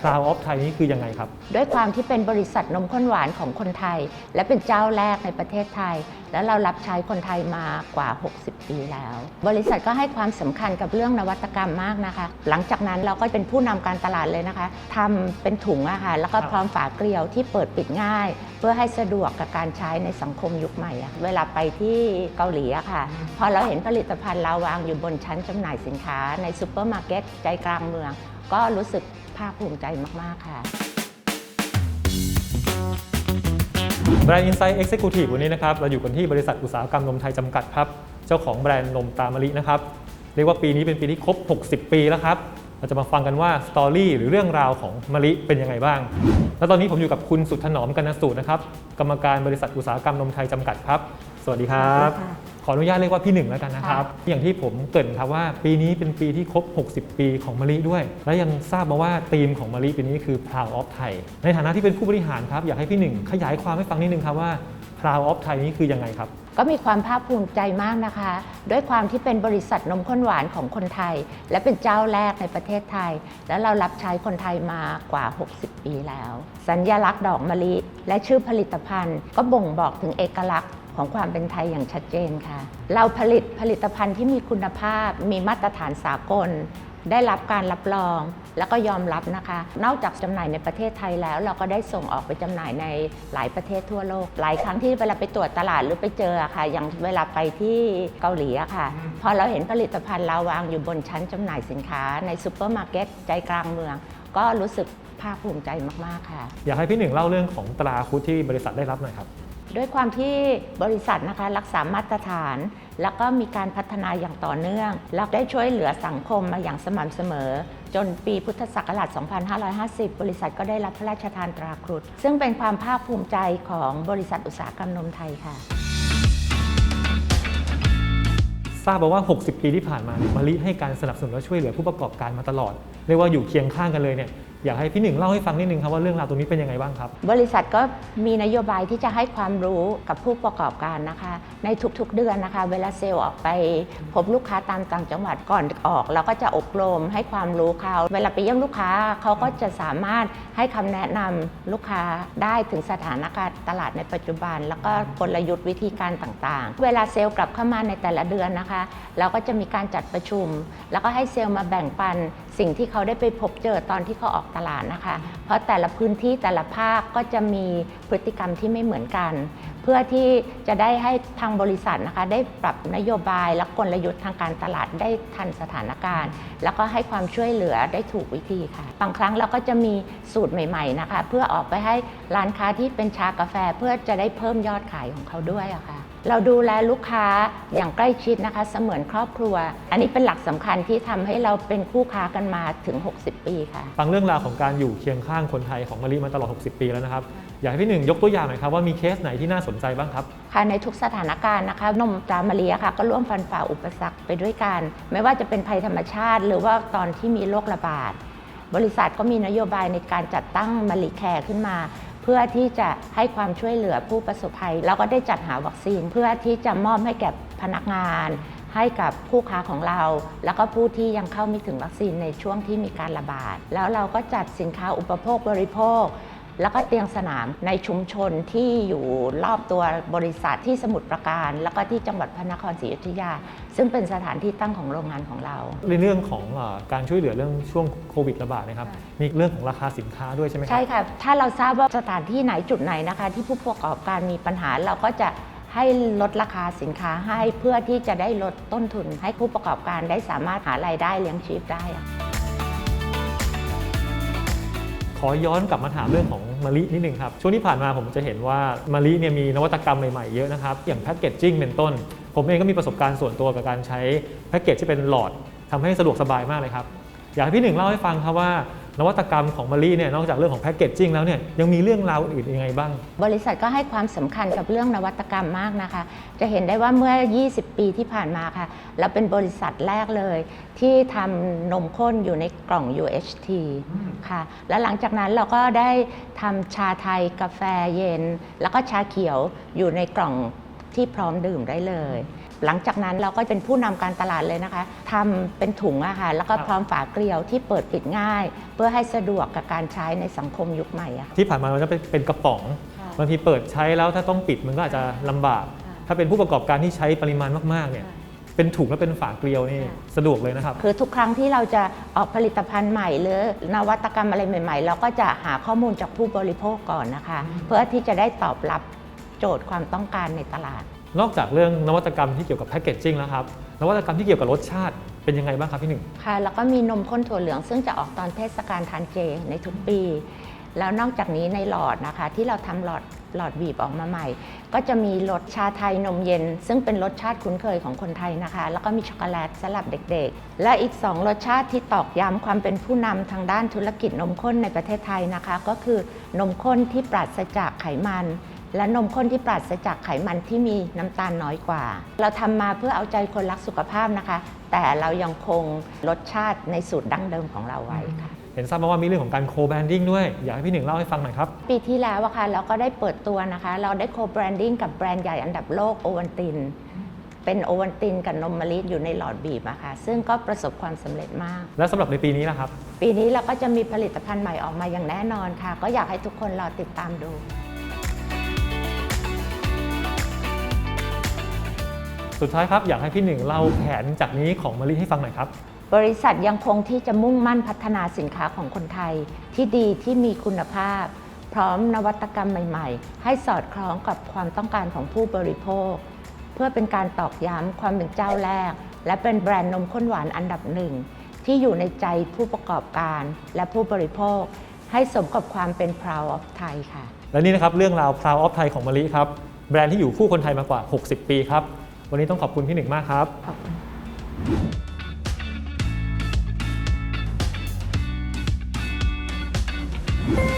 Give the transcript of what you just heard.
Proud of Thai นี่คือยังไงครับ ด้วยความที่เป็นบริษัทนมข้นหวานของคนไทย และเป็นเจ้าแรกในประเทศไทย และเรารับใช้คนไทยมากว่า 60 ปีแล้ว บริษัทก็ให้ความสำคัญกับเรื่องนวัตกรรมมากนะคะ หลังจากนั้นเราก็เป็นผู้นำการตลาดเลยนะคะทำเป็นถุงอาหารแล้วก็ครับพร้อมฝาเกลียวที่เปิดปิดง่าย เพื่อให้สะดวกกับการใช้ในสังคมยุคใหม่อะเวลาไปที่เกาหลีอะค่ะ พอเราเห็นผลิตภัณฑ์เราวางอยู่บนชั้นจำหน่ายสินค้าในซูเปอร์มาร์เก็ตใจกลางเมือง ก็รู้สึกภาคภูมิใจมาก ๆ ค่ะ แบรนด์ Insight Executive วันนี้นะครับ เราอยู่กันที่บริษัทอุตสาหกรรมนมไทยจำกัดครับ เจ้าของแบรนด์นมตามะลินะครับ เรียกว่าปีนี้เป็นปีที่ครบ 60 ปีแล้วครับ เราจะมาฟังกันว่าสตอรี่หรือเรื่องราวของมะลิเป็นยังไงบ้าง แล้วตอนนี้ผมอยู่กับคุณสุดถนอมกันนสูตรนะครับ กรรมการบริษัทอุตสาหกรรมนมไทยจำกัดครับ สวัสดีครับ สวัสดีค่ะข ออนุญาตเรียกว่าพี่หนึ่งแล้วกันนะครับ อย่างที่ผมเกรินครับว่าปีนี้เป็นปีที่ครบ 60 ปีของมะลิด้วย และยังทราบมาว่าธีมของมะลิปีนี้คือ Proud of Thai ในฐานะที่เป็นผู้บริหารครับ อยากให้พี่หนึ่งขยายความให้ฟังนิดนึงครับว่า Proud of Thai นี้คือยังไงครับ ก็มีความภาคภูมิใจมากนะคะ ด้วยความที่เป็นบริษัทนมข้นหวานของคนไทย และเป็นเจ้าแรกในประเทศไทย และเรารับใช้คนไทยมากว่า 60 ปีแล้ว สัญญลักษณ์ดอกมะลิ และชื่อผลิตภัณฑ์ ก็บ่งบอกถึงเอกลักษณ์ ของความเป็นไทยอย่างชัดเจนค่ะ เราผลิตผลิตภัณฑ์ที่มีคุณภาพ มีมาตรฐานสากล ได้รับการรับรอง แล้วก็ยอมรับนะคะ นอกจากจำหน่ายในประเทศไทยแล้ว เราก็ได้ส่งออกไปจำหน่ายในหลายประเทศทั่วโลก หลายครั้งที่เวลาไปตรวจตลาดหรือไปเจอค่ะ อย่างเวลาไปที่เกาหลีอะค่ะ พอเราเห็นผลิตภัณฑ์เราวางอยู่บนชั้นจำหน่ายสินค้าในซูเปอร์มาร์เก็ตใจกลางเมือง ก็รู้สึกภาคภูมิใจมาก ๆ ค่ะ อยากให้พี่หนึ่งเล่าเรื่องของตราคุดที่บริษัทได้รับหน่อยครับ ด้วยความที่บริษัทนะคะรักษามาตรฐาน แล้วก็มีการพัฒนาอย่างต่อเนื่อง แล้วได้ช่วยเหลือสังคมมาอย่างสม่ำเสมอ จนปีพุทธศักราช 2550 บริษัทก็ได้รับพระราชทานตราครุฑซึ่งเป็นความภาคภูมิใจของบริษัทอุตสาหกรรมนมไทยค่ะ ทราบมาว่า 60 ปีที่ผ่านมาเนี่ยมะลิให้การสนับสนุนและช่วยเหลือผู้ประกอบการมาตลอด เรียกว่าอยู่เคียงข้างกันเลยเนี่ย อยากให้พี่หนึ่งเล่าให้ฟังนิดนึงครับว่าเรื่องราวตรงนี้เป็นยังไงบ้างครับ บริษัทก็มีนโยบายที่จะให้ความรู้กับผู้ประกอบการนะคะ ในทุกๆเดือนนะคะ เวลาเซลล์ออกไปพบลูกค้าตามต่างจังหวัดก่อนออกเราก็จะอบรมให้ความรู้เขาเวลาไปเยี่ยมลูกค้าเขาก็จะสามารถให้คำแนะนำลูกค้าได้ถึงสถานการณ์ตลาดในปัจจุบัน แล้วก็กลยุทธ์วิธีการต่างๆ เวลาเซลล์กลับเข้ามาในแต่ละเดือนนะคะ เราก็จะมีการจัดประชุม แล้วก็ให้เซลล์มาแบ่งปัน สิ่งที่เขาได้ไปพบเจอตอนที่เขาออกตลาดนะคะ เพราะแต่ละพื้นที่แต่ละภาคก็จะมีพฤติกรรมที่ไม่เหมือนกัน เพื่อที่จะได้ให้ทางบริษัทนะคะ ได้ปรับนโยบายและกลยุทธ์ทางการตลาดได้ทันสถานการณ์ แล้วก็ให้ความช่วยเหลือได้ถูกวิธีค่ะ บางครั้งเราก็จะมีสูตรใหม่ ๆนะคะ เพื่อออกไปให้ร้านค้าที่เป็นชากาแฟเพื่อจะได้เพิ่มยอดขายของเขาด้วยะค่ะ เราดูแลลูกค้าอย่างใกล้ชิดนะคะ เสมือนครอบครัว อันนี้เป็นหลักสำคัญที่ทำให้เราเป็นคู่ค้ากันมาถึง 60 ปีค่ะ ฟังเรื่องราวของการอยู่เคียงข้างคนไทยของมะลิมาตลอด 60 ปีแล้วนะครับ อยากให้พี่หนึ่งยกตัวอย่างหน่อยครับว่ามีเคสไหนที่น่าสนใจบ้างครับ ค่ะในทุกสถานการณ์นะคะนมตามะเลียค่ะ ก็ร่วมฟันฝ่าอุปสรรคไปด้วยกัน ไม่ว่าจะเป็นภัยธรรมชาติ หรือว่าตอนที่มีโรคระบาดบริษัทก็มีนโยบายในการจัดตั้งมะลิแคร์ขึ้นมา เพื่อที่จะให้ความช่วยเหลือผู้ประสบภัย แล้วก็ได้จัดหาวัคซีนเพื่อที่จะมอบให้แก่พนักงาน ให้กับผู้ค้าของเรา แล้วก็ผู้ที่ยังเข้าไม่ถึงวัคซีนในช่วงที่มีการระบาด แล้วเราก็จัดสินค้าอุปโภคบริโภค แล้วก็เตียงสนามในชุมชนที่อยู่รอบตัวบริษัทที่สมุทรปราการ แล้วก็ที่จังหวัดพระนครศรีอยุธยา ซึ่งเป็นสถานที่ตั้งของโรงงานของเรา ในเรื่องของเออการช่วยเหลือเรื่องช่วงโควิดระบาดนะครับ มีเรื่องของราคาสินค้าด้วยใช่ไหมครับใช่ค่ะ ถ้าเราทราบว่าสถานที่ไหนจุดไหนนะคะ ที่ผู้ประกอบการมีปัญหาเราก็จะให้ลดราคาสินค้าให้เพื่อที่จะได้ลดต้นทุน ให้ผู้ประกอบการได้สามารถหารายได้เลี้ยงชีพได้อะ ขอย้อนกลับมาถามเรื่องของมะลินิดนึงครับ ช่วงที่ผ่านมาผมจะเห็นว่ามะลิเนี่ยมีนวัตกรรมใหม่ๆเยอะนะครับ อย่างแพ็กเกจจิ้งเป็นต้น ผมเองก็มีประสบการณ์ส่วนตัวกับการใช้แพ็กเกจที่เป็นหลอดทำให้สะดวกสบายมากเลยครับ อยากให้พี่หนึ่งเล่าให้ฟังครับว่า นวัตกรรมของมะลิเนี่ยนอกจากเรื่องของแพ็กเกจจิ้งแล้วเนี่ยยังมีเรื่องราวอื่นยังไงบ้าง บริษัทก็ให้ความสำคัญกับเรื่องนวัตกรรมมากนะคะ จะเห็นได้ว่าเมื่อ 20 ปีที่ผ่านมาค่ะ เราเป็นบริษัทแรกเลย ที่ทำนมข้นอยู่ในกล่อง UHT ค่ะ แล้วหลังจากนั้นเราก็ได้ทำชาไทยกาแฟเย็น แล้วก็ชาเขียวอยู่ในกล่องที่พร้อมดื่มได้เลย หลังจากนั้นเราก็เป็นผู้นำการตลาดเลยนะคะทำเป็นถุงอะค่ะแล้วก็ครับพร้อมฝาเกลียวที่เปิดปิดง่าย เพื่อให้สะดวกกับการใช้ในสังคมยุคใหม่อะค่ะ ที่ผ่านมามันจะเป็นเป็นกระป๋องค่ะบางทีเปิดใช้แล้วถ้าต้องปิดมันก็อาจจะลำบากค่ะถ้าเป็นผู้ประกอบการที่ใช้ปริมาณมากๆเนี่ยเป็นถุงและเป็นฝาเกลียวนี่ค่ะสะดวกเลยนะครับ คือทุกครั้งที่เราจะออกผลิตภัณฑ์ใหม่หรือนวัตกรรมอะไรใหม่ ๆ เราก็จะหาข้อมูลจากผู้บริโภคก่อนนะคะ เพื่อที่จะได้ตอบรับโจทย์ความต้องการในตลาด นอกจากเรื่องนวัตกรรมที่เกี่ยวกับแพคเกจจิ้งแล้วครับ นวัตกรรมที่เกี่ยวกับรสชาติเป็นยังไงบ้างครับพี่หนึ่งค่ะ แล้วก็มีนมข้นถั่วเหลืองซึ่งจะออกตอนเทศกาลทานเจในทุกปี แล้วนอกจากนี้ในหลอดนะคะ ที่เราทำหลอดหลอดบีบออกมาใหม่ ก็จะมีรสชาไทยนมเย็น ซึ่งเป็นรสชาติคุ้นเคยของคนไทยนะคะ แล้วก็มีช็อกโกแลตสำหรับเด็กๆ และอีก 2 รสชาติที่ตอกย้ำความเป็นผู้นำทางด้านธุรกิจนมข้นในประเทศไทยนะคะ ก็คือนมข้นที่ปราศจากไขมัน และนมข้นที่ปราศจากไขมันที่มีน้ำตาลน้อยกว่า เราทำมาเพื่อเอาใจคนรักสุขภาพนะคะ แต่เรายังคงรสชาติในสูตรดั้งเดิมของเราไว้ค่ะ เห็นทราบมาว่ามีเรื่องของการโคแบรนดิ้งด้วย อยากให้พี่หนึ่งเล่าให้ฟังหน่อยครับ ปีที่แล้วอะค่ะเราก็ได้เปิดตัวนะคะ เราได้โคแบรนดิ้งกับแบรนด์ใหญ่อันดับโลกโอวันติน เป็นโอวันตินกับนมมะลิอยู่ในหลอดบีบอะค่ะซึ่งก็ประสบความสำเร็จมาก และสำหรับในปีนี้ล่ะครับ ปีนี้เราก็จะมีผลิตภัณฑ์ใหม่ออกมาอย่างแน่นอนค่ะ ก็อยากให้ทุกคนรอติดตามดู สุดท้ายครับอยากให้พี่หนึ่งเล่าแผนจากนี้ของมะลิให้ฟังหน่อยครับ บริษัทยังคงที่จะมุ่งมั่นพัฒนาสินค้าของคนไทย ที่ดีที่มีคุณภาพ พร้อมนวัตกรรมใหม่ ๆ ให้สอดคล้องกับความต้องการของผู้บริโภค เพื่อเป็นการตอกย้ำความเป็นเจ้าแรก และเป็นแบรนด์นมข้นหวานอันดับหนึ่งที่อยู่ในใจผู้ประกอบการและผู้บริโภค ให้สมกับความเป็น proud of Thai ค่ะ และนี่นะครับเรื่องราว Proud of Thai ของมะลิครับ แบรนด์ที่อยู่คู่คนไทยมากว่า 60 ปีครับ วันนี้ต้องขอบคุณพี่หนึ่งมากครับ ขอบคุณ you